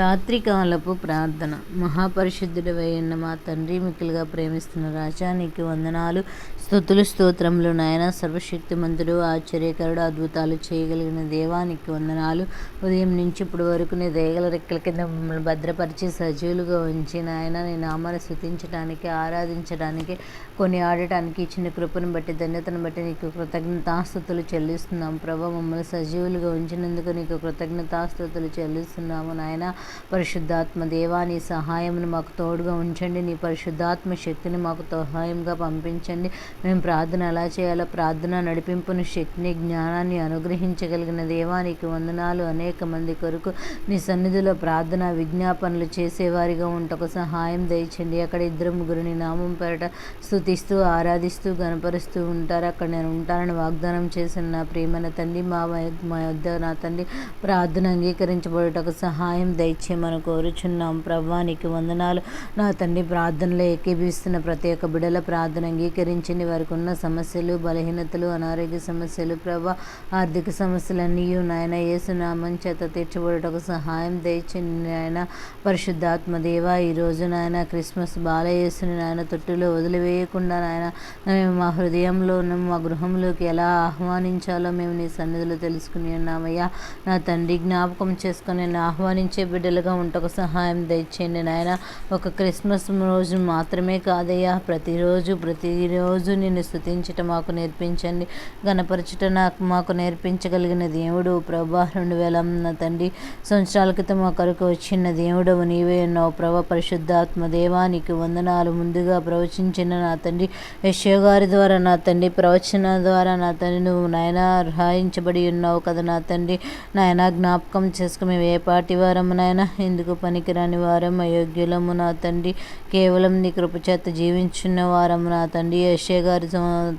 రాత్రికాలపు ప్రార్థన. మహాపరిశుద్ధుడవైన మా తండ్రి మిక్కులుగా ప్రేమిస్తున్న రాజా నీకు వందనాలు స్థుతులు స్తోత్రములు నాయన. సర్వశక్తిమంతుడు ఆశ్చర్యకరుడు అద్భుతాలు చేయగలిగిన దేవానికి వందనాలు. ఉదయం నుంచి ఇప్పుడు వరకు నీ దయగల రెక్కల కింద మమ్మల్ని భద్రపరిచి సజీవులుగా ఉంచి నాయన నీ నామాన్ని స్థుతించడానికి ఆరాధించడానికి కొని ఆడటానికి ఇచ్చిన కృపను బట్టి ధన్యతను బట్టి నీకు కృతజ్ఞతాస్థుతులు చెల్లిస్తున్నాం. ప్రభా మమ్మల్ని సజీవులుగా ఉంచినందుకు నీకు కృతజ్ఞతాస్థుతులు చెల్లిస్తున్నాము నాయన. పరిశుద్ధాత్మ దేవా నీ సహాయమును మాకు తోడుగా ఉంచండి. నీ పరిశుద్ధాత్మ శక్తిని మాకు సహాయంగా పంపించండి. మేము ప్రార్థన ఎలా చేయాలో ప్రార్థన నడిపింపును శక్తిని జ్ఞానాన్ని అనుగ్రహించగలిగిన దేవానికి వందనాలు. అనేక మంది కొరకు నీ సన్నిధిలో ప్రార్థన విజ్ఞాపనలు చేసేవారిగా ఉంటకు సహాయం దయచండి. అక్కడ ఇద్దరు ముగ్గురు నీ నామం పేరట స్థుతిస్తూ ఆరాధిస్తూ గనపరుస్తూ ఉంటారు. అక్కడ నేను ఉంటానని వాగ్దానం చేసిన నా ప్రియమైన తండ్రి మా మా యొద్ద నా తండ్రి ప్రార్థన అంగీకరించబడుటకు సహాయం దయచేయమని కోరుచున్నాం. ప్రభానికి వందనాలు. నా తండ్రి ప్రార్థనలో ఏకీభిస్తున్న ప్రతి ఒక్క బిడల ప్రార్థన అంగీకరించండి. వారికి ఉన్న సమస్యలు బలహీనతలు అనారోగ్య సమస్యలు ప్రభా ఆర్థిక సమస్యలన్నీ నాయన ఏసునామం చేత తీర్చబడటకు సహాయం దయచండి నాయన. పరిశుద్ధాత్మ దేవ ఈరోజు నాయన క్రిస్మస్ బాలయేసుని నాయన తొట్టులో వదిలివేయకుండా నాయన మేము మా హృదయంలో మా గృహంలోకి ఎలా ఆహ్వానించాలో మేము నీ సన్నిధిలో తెలుసుకుని ఉన్నామయ్యా. నా తండ్రి జ్ఞాపకం చేసుకొని నేను ఆహ్వానించే బిడ్డలుగా ఉంటకు సహాయం దయచేయండి నాయన. ఒక క్రిస్మస్ రోజు మాత్రమే కాదయ్యా. ప్రతిరోజు ప్రతిరోజు నిన్ను స్థుతించటం మాకు నేర్పించండి. గణపరచుట నాకు మాకు నేర్పించగలిగిన దేవుడు ప్రభా. రెండు వేల నా తండ్రి సంవత్సరాల క్రితం మా కొరకు వచ్చిన దేవుడవు నీవే ఉన్నావు ప్రభా. పరిశుద్ధాత్మ దేవానికి వందనాలు. ముందుగా ప్రవచించిన నా తండ్రి యశ్వ గారి ద్వారా నా తండ్రి ప్రవచన ద్వారా నా తండ్రి నువ్వు నాయన రాయించబడి ఉన్నావు కదా నా తండ్రి. నాయన జ్ఞాపకం చేసుకుని ఏ పాటి వారమున నాయన ఎందుకు పనికిరాని వారం అయోగ్యులము నా తండ్రి? కేవలం నీ కృపచేత జీవించున్న వారము నా తండ్రి? యశ్వ గారి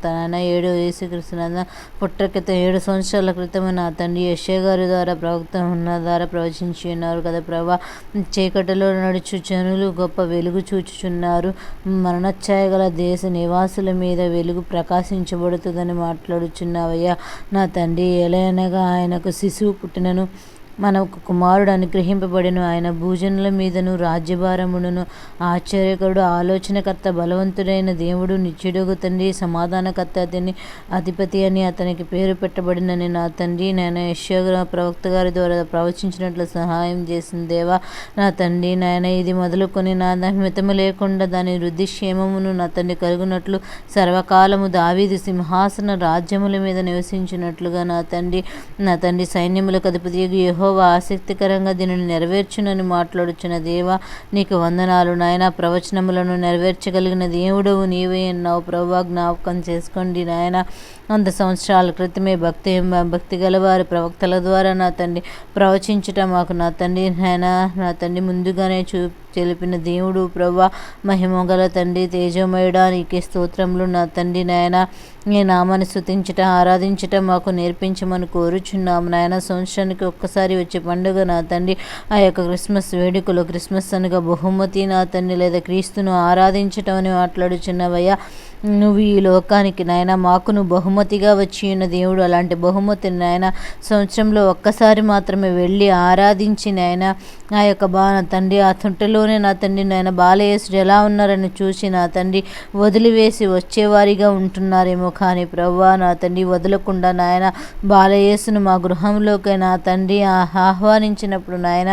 తన ఏడు యేసుకృష్ణ పుట్ట క్రితం ఏడు సంవత్సరాల క్రితం నా తండ్రి? యశ్వ గారి ద్వారా ప్రవక్త ఉన్న ద్వారా ప్రవచించి ఉన్నారు కదా ప్రభా. చీకటిలో నడుచు జనులు గొప్ప వెలుగు చూచుచున్నారు. మరణఛాయ గల దేశ నివాసుల మీద వెలుగు ప్రకాశించబడుతుందని మాట్లాడుచున్నావయ్యా. నా తండ్రి ఎలయనగా ఆయనకు శిశువు పుట్టినను మనకు కుమారుడు అనుగ్రహింపబడిన ఆయన భూజనుల మీదను రాజ్యభారమును ఆశ్చర్యకరుడు ఆలోచనకర్త బలవంతుడైన దేవుడు నిత్యుడుగు తండ్రి సమాధానకర్త అతని అధిపతి అని అతనికి పేరు పెట్టబడినని నా తండ్రి నేను యశ్వ ప్రవక్త గారి ద్వారా ప్రవచించినట్లు సహాయం చేసిన దేవా నా తండ్రి నాయన ఇది మొదలుకొని నా మితము లేకుండా దాని వృద్ధి క్షేమమును నా తండ్రి కలుగునట్లు సర్వకాలము దావీది సింహాసన రాజ్యముల మీద నివసించినట్లుగా నా తండ్రి నా తండ్రి సైన్యములకు అధిపతి యహోవా ఆసక్తికరంగా దీనిని నెరవేర్చునని మాట్లాడుచున్న దేవా నీకు వందనాలు నాయన. ప్రవచనములను నెరవేర్చగలిగిన దేవుడవు నీవే అన్నావు. ప్రభా జ్ఞాపకం చేసుకోండి నాయన. వంద సంవత్సరాల క్రితమే భక్తి భక్తి గలవారి ప్రవక్తల ద్వారా నా తండ్రి ప్రవచించుట మాకు నా తండ్రి నాయన నా తండ్రి ముందుగానే చూ తెలిపిన దేవుడు ప్రభా మహిమగల తండ్రి తేజమయుడా నీకే స్తోత్రములు నా తండ్రి నాయన. నీ నామాన్ని స్థుతించట ఆరాధించట మాకు నేర్పించమని కోరుచున్నాము నాయన. సంవత్సరానికి ఒక్కసారి వచ్చే పండుగ నా తండ్రి. ఆ యొక్క క్రిస్మస్ వేడుకలో క్రిస్మస్ అనగా బహుమతి నా తండ్రి. లేదా క్రీస్తును ఆరాధించటం అని మాట్లాడుచున్నవయ్యా. నువ్వు ఈ లోకానికి నాయన మాకు నువ్వు బహుమతిగా వచ్చి ఉన్న దేవుడు. అలాంటి బహుమతిని నాయన సంవత్సరంలో ఒక్కసారి మాత్రమే వెళ్ళి ఆరాధించి నాయన ఆ యొక్క బా నా తండ్రి ఆ తుంటలోనే నా తండ్రి నాయన బాలయేసుడు ఎలా ఉన్నారని చూసి నా తండ్రి వదిలివేసి వచ్చేవారిగా ఉంటున్నారేమో. కానీ ప్రవ్వా నా తండ్రి వదలకుండా నాయన బాలయేసును మా గృహంలోకి నా తండ్రి ఆ- ఆహ్వానించినప్పుడు నాయన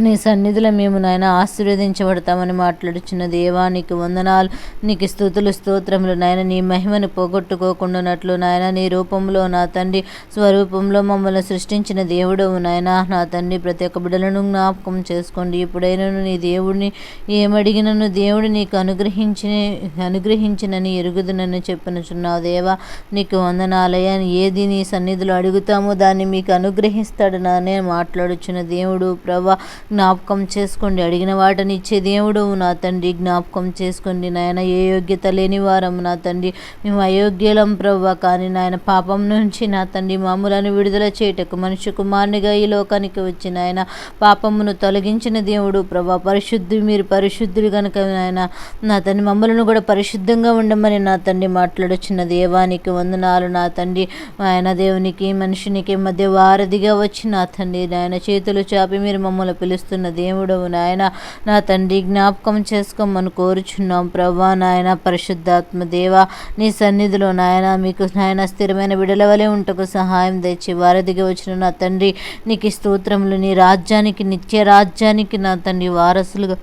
నీ సన్నిధిలో మేము నాయన ఆశీర్వదించబడతామని మాట్లాడుచున్న దేవా నీకు వందనాలు. నీకు స్థుతులు స్తోత్రములు నాయన. నీ మహిమను పోగొట్టుకోకుండానట్లు నాయన నీ రూపంలో నా తండ్రి స్వరూపంలో మమ్మల్ని సృష్టించిన దేవుడు నాయన. నా తండ్రి ప్రతి ఒక్క బిడలను జ్ఞాపకం చేసుకోండి. ఇప్పుడైనను నీ దేవుడిని ఏమడిగినను దేవుడు నీకు అనుగ్రహించి అనుగ్రహించినని ఎరుగుదునని చెప్పనుచున్నావు దేవా. నీకు వందనాలయ ఏది నీ సన్నిధిలో అడుగుతామో దాన్ని మీకు అనుగ్రహిస్తాడు నానే మాట్లాడుచున్న దేవుడు. ప్రభా జ్ఞాపకం చేసుకోండి. అడిగిన వాటిని ఇచ్చే దేవుడు నా తండ్రి. జ్ఞాపకం చేసుకోండి. నాయన ఏ యోగ్యత లేని వారం నా తండ్రి. మేము అయోగ్యులం ప్రవ్వ. కానీ నాయన పాపం నుంచి నా తండ్రి మామూలను విడుదల చేయటకు మనిషి కుమారునిగా ఈ లోకానికి వచ్చిన ఆయన పాపమును తొలగించిన దేవుడు ప్రభా పరిశుద్ధి మీరు పరిశుద్ధులు కనుక నాయన నా తండ్రి మమ్మలను కూడా పరిశుద్ధంగా ఉండమని నా తండ్రి మాట్లాడుచున్న దేవానికి వందనాలు నా తండ్రి. ఆయన దేవునికి మనుషునికి మధ్య వారధిగా వచ్చి నా తండ్రి. నాయన చేతులు చాపి మీరు మమ్మల్ని పిలుస్తున్న దేవుడు నాయన. నా తండ్రి జ్ఞాపకం చేసుకోమని కోరుచున్నాం ప్రభా నాయన. పరిశుద్ధాత్మ దేవ నీ సన్నిధిలో నాయన మీకు నాయన స్థిరమైన విడలవలే ఉంటకు సహాయం తెచ్చి వారధిగా వచ్చిన నా తండ్రి. నీకు స్తోత్రములు నీ రాజ్యానికి నిత్య రాజ్యానికి నా తండ్రి వారసులుగా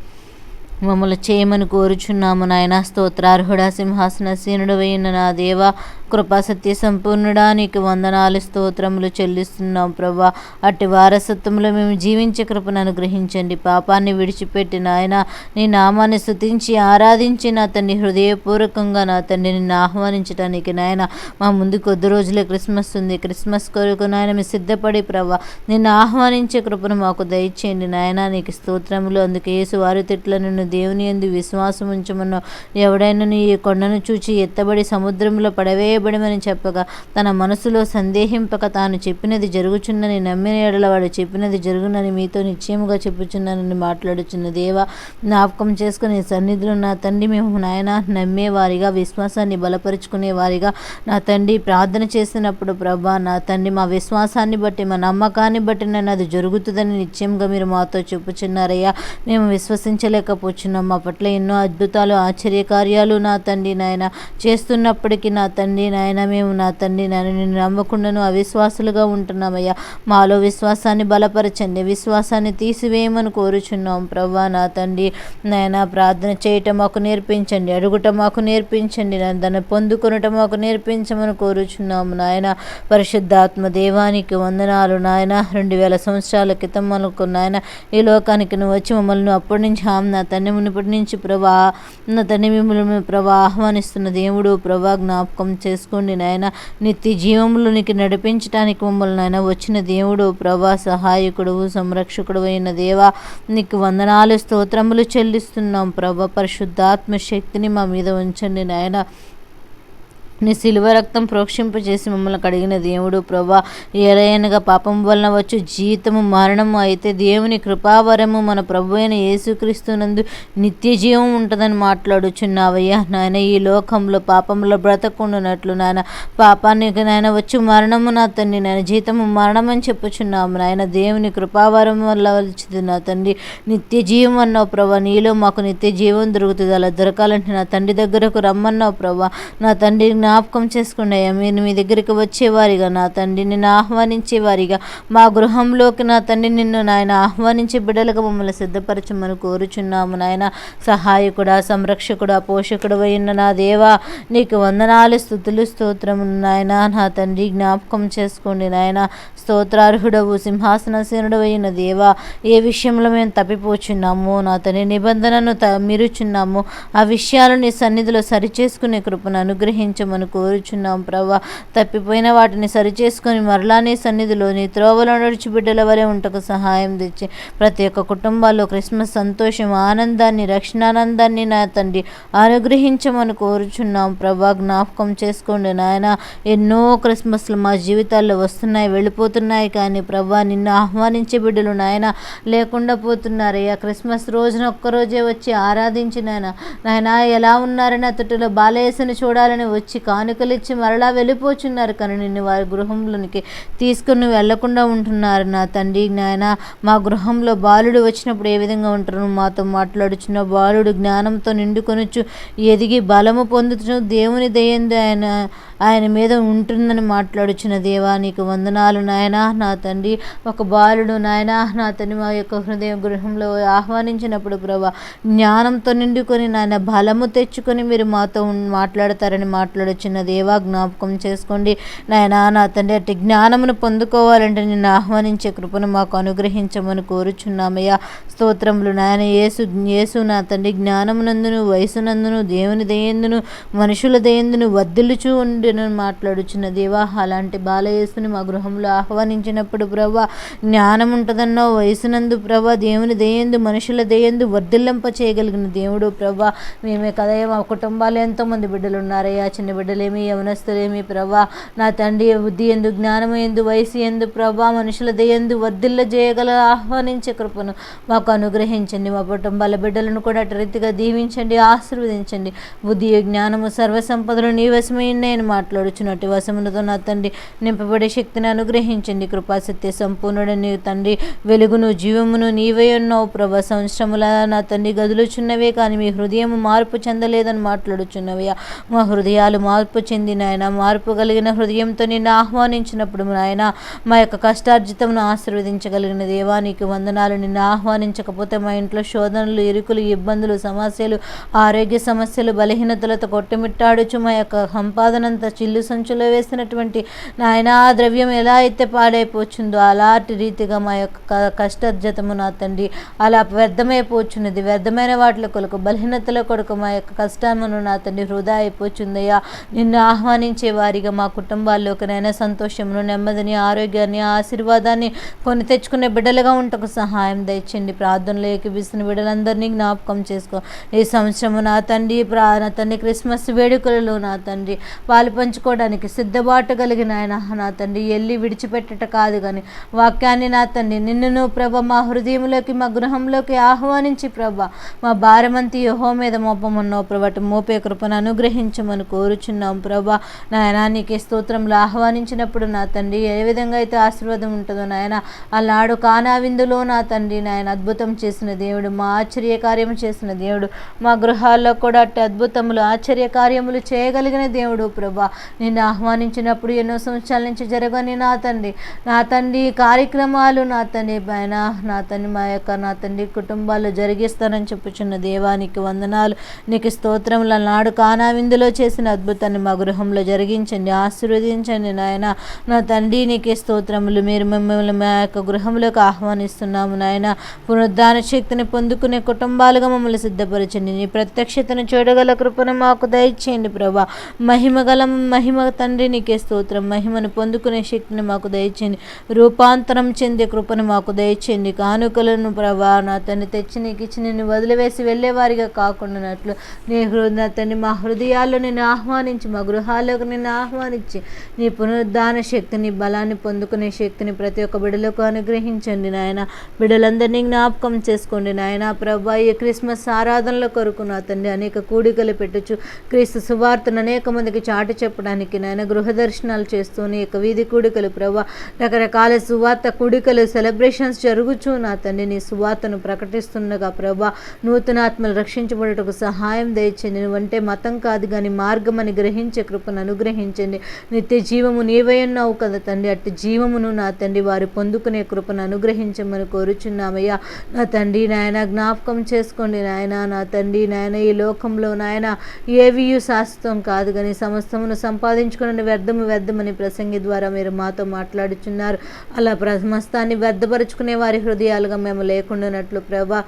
మమ్మల్ని చేయమని కోరుచున్నాము నాయన. స్తోత్రార్హుడా సింహాసన సీనుడు వేయిన నా దేవ కృపాసత్య సంపూర్ణుడా నీకు వందనాలు స్తోత్రములు చెల్లిస్తున్నాం ప్రభా. అట్టి వారసత్వంలో మేము జీవించే కృపను అనుగ్రహించండి. పాపాన్ని విడిచిపెట్టి నాయన నీ నామాన్ని స్థుతించి ఆరాధించి నా తండ్రి హృదయపూర్వకంగా నా తండ్రి నిన్ను ఆహ్వానించడానికి నాయన మా ముందు కొద్ది రోజులే క్రిస్మస్ ఉంది. క్రిస్మస్ కొరకు నాయన మీ సిద్ధపడి ప్రభా నిన్ను ఆహ్వానించే కృపను మాకు దయచేయండి. నాయన నీకు స్తోత్రములు. అందుకే యేసు వారి తిట్ల నిన్ను దేవుని ఎందు విశ్వాసం ఉంచమన్నావు ఎవడైనా నీ కొండను చూచి ఎత్తబడి సముద్రంలో పడవే చేయబడమని చెప్పగా తన మనసులో సందేహింపక తాను చెప్పినది జరుగుచున్నని నమ్మిన ఎడల వాడు చెప్పినది జరుగునని మీతో నిశ్చయముగా చెప్పుచున్నానని మాట్లాడుచున్న దేవా జ్ఞాపకం చేసుకుని సన్నిధిలో నా తండ్రి మేము నాయన నమ్మేవారిగా విశ్వాసాన్ని బలపరుచుకునే వారిగా నా తండ్రి ప్రార్థన చేసినప్పుడు ప్రభా నా తండ్రి మా విశ్వాసాన్ని బట్టి మా నమ్మకాన్ని బట్టి నన్ను అది జరుగుతుందని నిశ్చయంగా మీరు మాతో చెప్పుచున్నారయ్యా. మేము విశ్వసించలేకపోతున్నాం మా పట్ల ఎన్నో అద్భుతాలు ఆశ్చర్యకార్యాలు నా తండ్రి నాయన చేస్తున్నప్పటికీ నా తండ్రి నాయన మేము నా తండ్రి నాయన నిన్ను నమ్మకుండాను అవిశ్వాసులుగా ఉంటున్నామయ్యా. మాలో విశ్వాసాన్ని బలపరచండి. విశ్వాసాన్ని తీసివేయమని కోరుచున్నాం ప్రభా నా తండ్రి. నాయన ప్రార్థన చేయటం మాకు నేర్పించండి. అడుగుట మాకు నేర్పించండి. నా దాన్ని పొందుకొనుట మాకు నేర్పించమని కోరుచున్నాము నాయన. పరిశుద్ధాత్మ దేవానికి వందనాలు నాయన. రెండు వేల సంవత్సరాల క్రితం మనకు నాయన ఈ లోకానికి నువ్వు వచ్చి మమ్మల్ని అప్పటి నుంచి నా తండ్రి మునిపటి నుంచి ప్రభా నా తండ్రి మిమ్మల్ని ప్రభా ఆహ్వానిస్తున్న దేవుడు ప్రభా జ్ఞాపకం చేసుకోండి నాయన. నిత్య జీవములోనికి నడిపించడానికి మమ్మల్ని నాయన వచ్చిన దేవుడు ప్రభా సహాయకుడు సంరక్షకుడు అయిన దేవా నీకు వందనాలు స్తోత్రములు చెల్లిస్తున్నాం. ప్రభా పరిశుద్ధాత్మ శక్తిని మా మీద ఉంచండి నాయన. నీ సిలువ రక్తం ప్రోక్షింపజేసి మమ్మల్ని కడిగిన దేవుడు ప్రభా ఏలయనగా పాపం వలన వచ్చు జీతము మరణము అయితే దేవుని కృపావరము మన ప్రభు అయిన యేసుక్రీస్తునందు నిత్య జీవం ఉంటుందని మాట్లాడుచున్నావయ్యా. నాయన ఈ లోకంలో పాపంలో బ్రతకుండునట్లు నాయన పాపానికి నాయన వచ్చు మరణము నా తండ్రి నాయన జీతము మరణం అని చెప్పుచున్నాము. నాయన దేవుని కృపావరం వల్ల వచ్చింది నా తండ్రి. నిత్య జీవం అన్నావు ప్రభా నీలో మాకు నిత్య జీవం దొరుకుతుంది. అలా దొరకాలంటే నా తండ్రి దగ్గరకు రమ్మన్నావు ప్రభా. నా తండ్రి నా జ్ఞాపకం చేసుకోండి అయ్యా మీరు మీ దగ్గరికి వచ్చేవారిగా నా తండ్రి నిన్ను ఆహ్వానించేవారిగా. మా గృహంలోకి నా తండ్రి నిన్ను నాయన ఆహ్వానించి బిడ్డలుగా మమ్మల్ని సిద్ధపరచమని కోరుచున్నాము నాయన. సహాయకుడా సంరక్షకుడా పోషకుడు అయిన నా దేవా నీకు వందనాలు స్థుతులు స్తోత్రము నాయన. నా తండ్రి జ్ఞాపకం చేసుకోండి నాయన. స్తోత్రార్హుడవు సింహాసనసీనుడు అయిన దేవా ఏ విషయంలో మేము తప్పిపోచున్నాము నా తండ్రి నిబంధనను త మీరుచున్నాము. ఆ విషయాలు నీ సన్నిధిలో సరిచేసుకునే కృపను అనుగ్రహించమని కోరుచున్నాం ప్రభా తప్పిపోయిన వాటిని సరిచేసుకొని మరలా నీ సన్నిధిలో నీ త్రోవలో నడిచి బిడ్డల వలె ఉంటకు సహాయం తెచ్చి ప్రతి ఒక్క కుటుంబాల్లో క్రిస్మస్ సంతోషం ఆనందాన్ని రక్షణానందాన్ని నా తండ్రి అనుగ్రహించమని కోరుచున్నాం ప్రభా జ్ఞాపకం చేసుకోండి నాయన ఎన్నో క్రిస్మస్లు మా జీవితాల్లో వస్తున్నాయి వెళ్ళిపోతున్నాయి కానీ ప్రభా నిన్ను ఆహ్వానించే బిడ్డలు నాయన లేకుండా పోతున్నారయ్యా. క్రిస్మస్ రోజున ఒక్కరోజే వచ్చి ఆరాధించి నాయన నాయన ఎలా ఉన్నారని అతటిలో బాలయేసుని చూడాలని వచ్చి కానుకలు ఇచ్చి మరలా వెళ్ళిపోచున్నారు. కానీ నిన్ను వారి గృహంలోనికి తీసుకుని వెళ్ళకుండా ఉంటున్నారు నా తండ్రి. నాయన మా గృహంలో బాలుడు వచ్చినప్పుడు ఏ విధంగా ఉంటారు? మాతో మాట్లాడుచున్న బాలుడు జ్ఞానంతో నిండుకొనొచ్చు ఎదిగి బలము పొందుతు దేవుని దయందు ఆయన ఆయన మీద ఉంటుందని మాట్లాడుచున్న దేవా నీకు వందనాలు నాయన. నా తండ్రి ఒక బాలుడు నాయన. నా తండ్రి మా యొక్క హృదయ గృహంలో ఆహ్వానించినప్పుడు ప్రభా జ్ఞానంతో నిండుకొని నాయన బలము తెచ్చుకొని మీరు మాతో మాట్లాడతారని మాట్లాడుచున్న దేవా జ్ఞాపకం చేసుకోండి. నాయన నా తండ్రి అట్టి జ్ఞానమును పొందుకోవాలంటే నిన్ను ఆహ్వానించే కృపను మాకు అనుగ్రహించమని కోరుచున్నామయ్యా. స్తోత్రములు నాయన. యేసు యేసు నా తండ్రి జ్ఞానమునందును వయసునందును దేవుని దయందును మనుషుల దయందును వద్దులుచూ ఉండి ఉండేను మాట్లాడుచున్న దేవా అలాంటి బాలయేసుని మా గృహంలో ఆహ్వానించినప్పుడు ప్రభా జ్ఞానం ఉంటుందన్నో వయసునందు ప్రభా దేవుని దయందు మనుషుల దయందు వర్ధిల్లింప చేయగలిగిన దేవుడు ప్రభా మేమే కదయ్య మా కుటుంబాలు ఎంతోమంది బిడ్డలు ఉన్నారయ్యా చిన్న బిడ్డలేమి యవనస్తులేమి ప్రభా నా తండ్రి బుద్ధి ఎందు జ్ఞానము ఎందు వయసు ఎందు ప్రభా మనుషుల దయందు వర్ధిల్ల చేయగల ఆహ్వానించే కృపను మాకు అనుగ్రహించండి. మా కుటుంబాల బిడ్డలను కూడా అటు రీతిగా దీవించండి ఆశీర్వదించండి. బుద్ధి జ్ఞానము సర్వసంపదలు నీ వశమై నేను మాట్లాడుచున్నట్టు వశమునతో నా తండ్రి నింపబడే శక్తిని అనుగ్రహించండి. కృపాసత్య సంపూర్ణుడు నీ తండ్రి. వెలుగును జీవమును నీవే ఉన్నావు ప్రభా. సంవత్సరముల నా తండ్రి గదులుచున్నవే కానీ మీ హృదయం మార్పు చెందలేదని మాట్లాడుచున్నవయ్యా. మా హృదయాలు మార్పు చెందిన ఆయన మార్పు కలిగిన హృదయంతో నిన్ను ఆహ్వానించినప్పుడు నాయన మా యొక్క కష్టార్జితమును ఆశీర్వదించగలిగిన దేవానికి వందనాలు. నిన్ను ఆహ్వానించకపోతే మా ఇంట్లో శోధనలు ఇరుకులు ఇబ్బందులు సమస్యలు ఆరోగ్య సమస్యలు బలహీనతలతో కొట్టుమిట్టాడుచు మా యొక్క సంపాదనంత చిల్లు సంచులో వేసినటువంటి నాయన ఆ ద్రవ్యం ఎలా అయితే పాడైపోచుందో అలాంటి రీతిగా మా యొక్క కష్టార్జతము నా తండ్రి అలా వ్యర్థమైపోచున్నది. వ్యర్థమైన వాటిల కొరకు బలహీనతల కొరకు మా యొక్క కష్టమును నా తండ్రి వృధా అయిపోచుందయ్యా. నిన్ను ఆహ్వానించే వారిగా మా కుటుంబాల్లోకినైనా సంతోషమును నెమ్మదిని ఆరోగ్యాన్ని ఆశీర్వాదాన్ని కొని తెచ్చుకునే బిడ్డలుగా ఉంటకు సహాయం దయచండి ప్రార్థనలు ఏకీపిస్తున్న బిడ్డలందరినీ జ్ఞాపకం చేసుకో. ఈ సంవత్సరము నా తండ్రి ప్రా నా తండ్రి క్రిస్మస్ వేడుకలలో నా తండ్రి పాలు పంచుకోవడానికి సిద్ధబాటు కలిగిన ఆయన. నా తండ్రి వెళ్ళి విడిచిపెట్టట కాదు కానీ వాక్యాన్ని నా తండ్రి నిన్నును ప్రభ మా హృదయంలోకి మా గృహంలోకి ఆహ్వానించి ప్రభ మా భారమంతి యహో మీద మోపమన్నావు ప్రభ మోపే కృపను అనుగ్రహించమని కోరుచున్నాం ప్రభ. నాయన నీకే స్తోత్రంలో ఆహ్వానించినప్పుడు నా తండ్రి ఏ విధంగా అయితే ఆశీర్వాదం ఉంటుందో నాయన అలాడు కానా విందులో నా తండ్రి నాయన అద్భుతం చేసిన దేవుడు మా ఆశ్చర్య కార్యము చేసిన దేవుడు మా గృహాల్లో కూడా అట్టి అద్భుతములు ఆశ్చర్య కార్యములు చేయగలిగిన దేవుడు ప్రభ. నిన్ను ఆహ్వానించినప్పుడు ఎన్నో సంవత్సరాల నుంచి జరగని నా తండ్రి నా తండ్రి కార్యక్రమాలు నా తండ్రి పైన నా తండ్రి మా యొక్క నా తండ్రి కుటుంబాల్లో జరిగిస్తానని చెప్పుచున్న దేవానికి వందనాలు. నీకు స్తోత్రముల నాడు కానావిందులో చేసిన అద్భుతాన్ని మా గృహంలో జరిగించండి ఆశీర్వదించండి నాయన. నా తండ్రి నీకే స్తోత్రములు. మీరు మిమ్మల్ని మా యొక్క గృహంలోకి ఆహ్వానిస్తున్నాము నాయన. పునరుద్ధాన శక్తిని పొందుకునే కుటుంబాలుగా మమ్మల్ని సిద్ధపరచండి. నీ ప్రత్యక్షతను చూడగల కృపను మాకు దయచేయండి ప్రభా. మహిమ మహిమ తండ్రి నీకే స్తోత్రం. మహిమను పొందుకునే శక్తిని మాకు దయచేయండి. రూపాంతరం చెందే కృపను మాకు దయచేయండి. కానుకలను ప్రభా నా తెచ్చి నీకు ఇచ్చి నిన్ను వదిలివేసి వెళ్ళేవారిగా కాకుండానట్లు. నీ హృదయ అతన్ని మా హృదయాల్లో నిన్ను ఆహ్వానించి మా గృహాల్లోకి నిన్ను ఆహ్వానించి నీ పునరుద్ధాన శక్తిని బలాన్ని పొందుకునే శక్తిని ప్రతి ఒక్క బిడలకు అనుగ్రహించండి నాయన. బిడ్డలందరినీ జ్ఞాపకం చేసుకోండి నాయన. ప్రభా ఈ క్రిస్మస్ ఆరాధనల కొరకు నా తండ్రి అనేక కూడికలు పెట్టచ్చు క్రీస్తు సువార్తను అనేక మందికి చాటి చెప్పడానికి నాయన గృహ దర్శనాలు చేస్తూనే ఇక వీధి కూడికలు ప్రభా. రకరకాల సువార్త కూడికలు సెలబ్రేషన్స్ జరుగుచూ నా తండ్రి నీ సువార్తను ప్రకటిస్తుండగా ప్రభా. నూతనాత్మలు రక్షించబడుటకు సహాయం దయచండి నువ్వంటే మతం కాదు కానీ మార్గం అని గ్రహించే కృపను అనుగ్రహించండి. నిత్య జీవము నీవై ఉన్నావు కదా తండ్రి. అట్టి జీవమును నా తండ్రి వారు పొందుకునే కృపను అనుగ్రహించమని కోరుచున్నామయ్యా. నా తండ్రి నాయన జ్ఞాపకం చేసుకోండి నాయన. నా తండ్రి నాయన ఈ లోకంలో నాయన ఏవియు శాశ్వతం కాదు కానీ సమస్తమును సంపాదించుకుని వ్యర్థము వ్యర్థమని ప్రసంగి ద్వారా మీరు మాతో మాట్లాడుచున్నారు. అలా ప్రమస్తాన్ని వ్యర్థపరుచుకునే వారి హృదయాలుగా మేము లేకుండానట్లు ప్రభా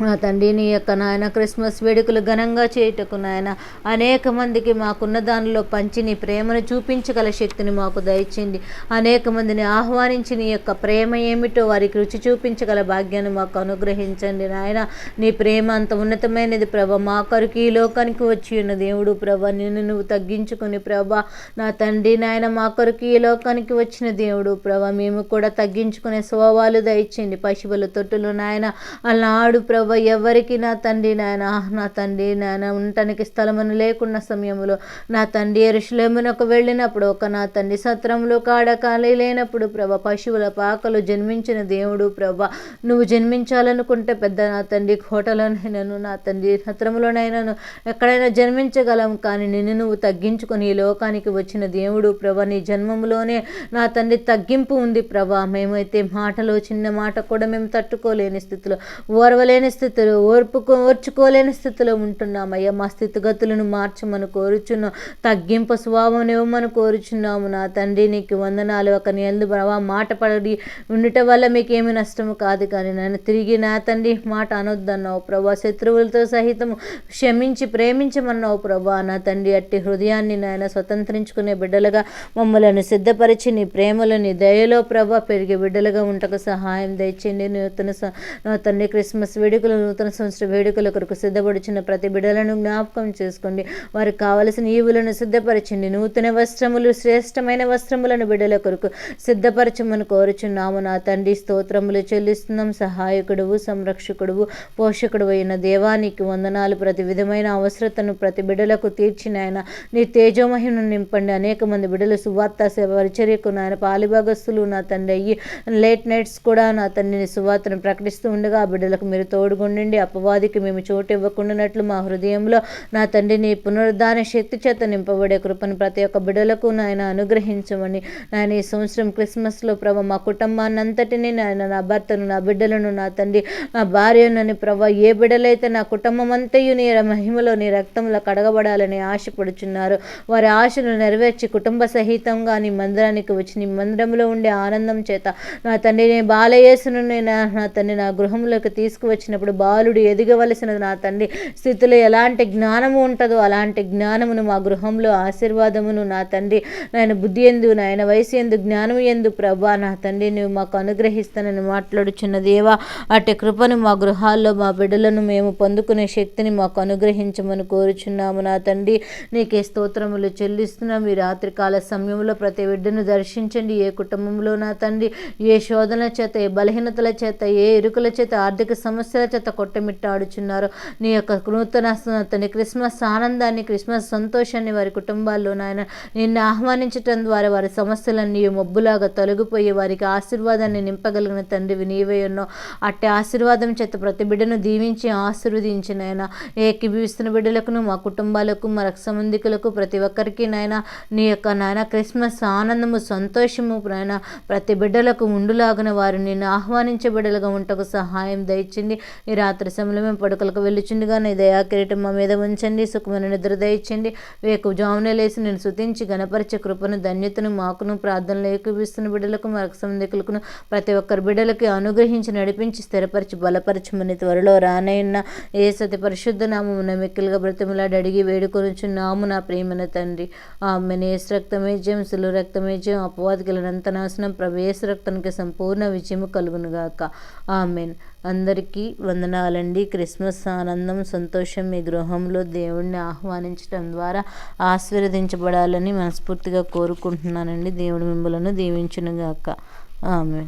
నా తండ్రి నీ యొక్క నాయన క్రిస్మస్ వేడుకలు ఘనంగా చేయుటకు నాయన అనేక మందికి మాకున్న దానిలో పంచి నీ ప్రేమను చూపించగల శక్తిని మాకు దయచేయండి. అనేక మందిని ఆహ్వానించి నీ యొక్క ప్రేమ ఏమిటో వారికి రుచి చూపించగల భాగ్యాన్ని మాకు అనుగ్రహించండి నాయన. నీ ప్రేమ అంత ఉన్నతమైనది ప్రభ. మా కొరకు ఈ లోకానికి వచ్చి ఉన్న దేవుడు ప్రభ నిన్ను నువ్వు తగ్గించుకుని ప్రభ. నా తండ్రి నాయన మా కొరకు ఈ లోకానికి వచ్చిన దేవుడు ప్రభ మేము కూడా తగ్గించుకునే స్వభావాలు దయచేయండి. పశువుల తొట్టులు నాయన అలనాడు ప్రభ ఎవరికి నా తండ్రి నాయన? నా తండ్రి నాయన ఉండటానికి స్థలమును లేకున్న సమయంలో నా తండ్రి ఎరుషులేమునకు వెళ్ళినప్పుడు ఒక నా తండ్రి సత్రంలో కాడ ఖాళీ లేనప్పుడు ప్రభ పశువుల పాకలు జన్మించిన దేవుడు ప్రభ. నువ్వు జన్మించాలనుకుంటే పెద్ద నా తండ్రి కోటలోనైనాను నా తండ్రి సత్రంలోనైనాను ఎక్కడైనా జన్మించగలం. కానీ నిన్ను నువ్వు తగ్గించుకొని ఈ లోకానికి వచ్చిన దేవుడు ప్రభ నీ జన్మంలోనే నా తండ్రి తగ్గింపు ఉంది ప్రభ. మేమైతే మాటలో చిన్న మాట కూడా మేము తట్టుకోలేని స్థితిలో ఓర్వలేని స్థితిలో ఓర్పుకో ఓర్చుకోలేని స్థితిలో ఉంటున్నామయ్యా. మా స్థితిగతులను మార్చమని కోరుచున్నాం. తగ్గింపు స్వభావం ఇవ్వమని కోరుచున్నాము. నా తండ్రి నీకు వందనాలు. ఒక నెలలు ప్రభావ మాట పడి ఉండటం వల్ల మీకేమీ నష్టము కాదు కానీ నన్ను తిరిగి నా తండ్రి మాట అనొద్దన్నావు ప్రభా. శత్రువులతో సహితము క్షమించి ప్రేమించమన్నావు ప్రభా. నా తండ్రి అట్టి హృదయాన్ని నాయన స్వతంత్రించుకునే బిడ్డలుగా మమ్మలను సిద్ధపరిచి నీ ప్రేమలో నీ దయలో ప్రభా పెరిగే బిడ్డలుగా ఉంటకు సహాయం దయచేయండి. నూతన స- నా తండ్రి వేడుకలు నూతన సంవత్సర వేడుకల కొరకు సిద్ధపడుచున్న ప్రతి బిడలను జ్ఞాపకం చేసుకోండి. వారికి కావలసిన ఈవులను సిద్ధపరచండి. నూతన వస్త్రములు శ్రేష్టమైన వస్త్రములను బిడల కొరకు సిద్ధపరచమని కోరుచున్నాము. నా తండ్రి స్తోత్రములు చెల్లిస్తున్నాం. సహాయకుడువు సంరక్షకుడువు పోషకుడు అయిన దేవానికి వందనాలు. ప్రతి విధమైన అవసరతను ప్రతి బిడలకు తీర్చిన ఆయన నీ తేజోమహిమను నింపండి. అనేక మంది బిడలు సువార్త సేవ పరిచర్యకు నాయన పాలిభాగస్తులు. నా తండ్రి అయ్యి లేట్ నైట్స్ కూడా నా తండ్రిని సువార్తను ప్రకటిస్తూ ఉండగా ఆ బిడ్డలకు మీరు తోడుగుండండి. అపవాదికి మేము చోటు ఇవ్వకుండానట్లు మా హృదయంలో నా తండ్రిని పునరుద్ధాన శక్తి చేత నింపబడే కృపను ప్రతి ఒక్క బిడలకు నాయన అనుగ్రహించమని నాయన ఈ సంవత్సరం క్రిస్మస్లో ప్రభ మా కుటుంబాన్ని అంతటిని నాయన నా భర్తను నా బిడ్డలను నా తండ్రి నా భార్యనని ప్రభ ఏ బిడ్డలైతే నా కుటుంబం అంతయు నీ మహిమలో నీ రక్తంలో కడగబడాలని ఆశపడుచున్నారు వారి ఆశను నెరవేర్చి కుటుంబ సహితంగా నీ మందిరానికి వచ్చి నీ మందిరంలో ఉండే ఆనందం చేత నా తండ్రి నేను బాలయేసును నా తండ్రి నా గృహంలోకి తీసుకువచ్చిన చేసినప్పుడు బాలుడు ఎదగవలసిన నా తండ్రి. స్థితిలో ఎలాంటి జ్ఞానము ఉంటుందో అలాంటి జ్ఞానమును మా గృహంలో ఆశీర్వాదమును నా తండ్రి నాయన బుద్ధి ఎందు నాయన వయసు ఎందు జ్ఞానము ఎందు ప్రభా నా తండ్రి నువ్వు మాకు అనుగ్రహిస్తానని మాట్లాడుచున్న దేవా అట్టి కృపను మా గృహాల్లో మా బిడ్డలను మేము పొందుకునే శక్తిని మాకు అనుగ్రహించమని కోరుచున్నాము నా తండ్రి. నీకే స్తోత్రములు చెల్లిస్తున్నాం. ఈ రాత్రికాల సమయంలో ప్రతి బిడ్డను దర్శించండి. ఏ కుటుంబంలో నా తండ్రి ఏ శోధన చేత ఏ బలహీనతల చేత ఏ ఇరుకుల చేత ఆర్థిక సమస్యల చేత కొట్టమిట్టాడుచున్నారు. నీ యొక్క నూతన స- క్రిస్మస్ ఆనందాన్ని క్రిస్మస్ సంతోషాన్ని వారి కుటుంబాల్లో నాయన నిన్ను ఆహ్వానించటం ద్వారా వారి సమస్యలన్నీ మబ్బులాగా తొలగిపోయి వారికి ఆశీర్వాదాన్ని నింపగలిగిన తండ్రివి నీవే ఉన్నావు అట్టి ఆశీర్వాదం చేత ప్రతి బిడ్డను దీవించి ఆశీర్వదించి నాయన ఏకీభవిస్తున్న బిడ్డలకును మా కుటుంబాలకు మా రక్త సంబంధికులకు ప్రతి ఒక్కరికి నాయన నీ యొక్క నాయన క్రిస్మస్ ఆనందము సంతోషము నాయన ప్రతి బిడ్డలకు ఉండులాగున వారు నిన్ను ఆహ్వానించబిడ్డలుగా ఉంటకు సహాయం దయచింది. ఈ రాత్రి సమయంలో మేము పడుకలకు వెళ్ళుచుండగా నీ దయా కిరీటం మా మీద ఉంచండి సుఖమైన నిద్ర దయచండి వేకు జామునే లేసి నేను శుతించి గణపరిచే కృపను ధన్యతను మాకును ప్రార్థనలు ఏకీపిస్తున్న బిడ్డలకు మరొక సంబంధికులకు ప్రతి ఒక్కరి బిడ్డలకి అనుగ్రహించి నడిపించి స్థిరపరిచి బలపరచమని త్వరలో రానయ్యన్న ఏ సతి పరిశుద్ధ నామమున మిక్కిలుగా బ్రతిమలాడి అడిగి వేడుకొనుచున్నాము నా ప్రియమైన తండ్రి. ఆమె ఏసు రక్తమే జయం సులు రక్తమే జయం నాశనం ప్రవేశ రక్తానికి సంపూర్ణ విజయము కలుగునుగాక ఆమెన్. అందరికీ వందనాలండి. క్రిస్మస్ ఆనందం సంతోషం మీ గృహంలో దేవుణ్ణి ఆహ్వానించడం ద్వారా ఆశీర్వదించబడాలని మనస్ఫూర్తిగా కోరుకుంటున్నానండి. దేవుడు మిమ్మలను దీవించునుగాక. ఆమె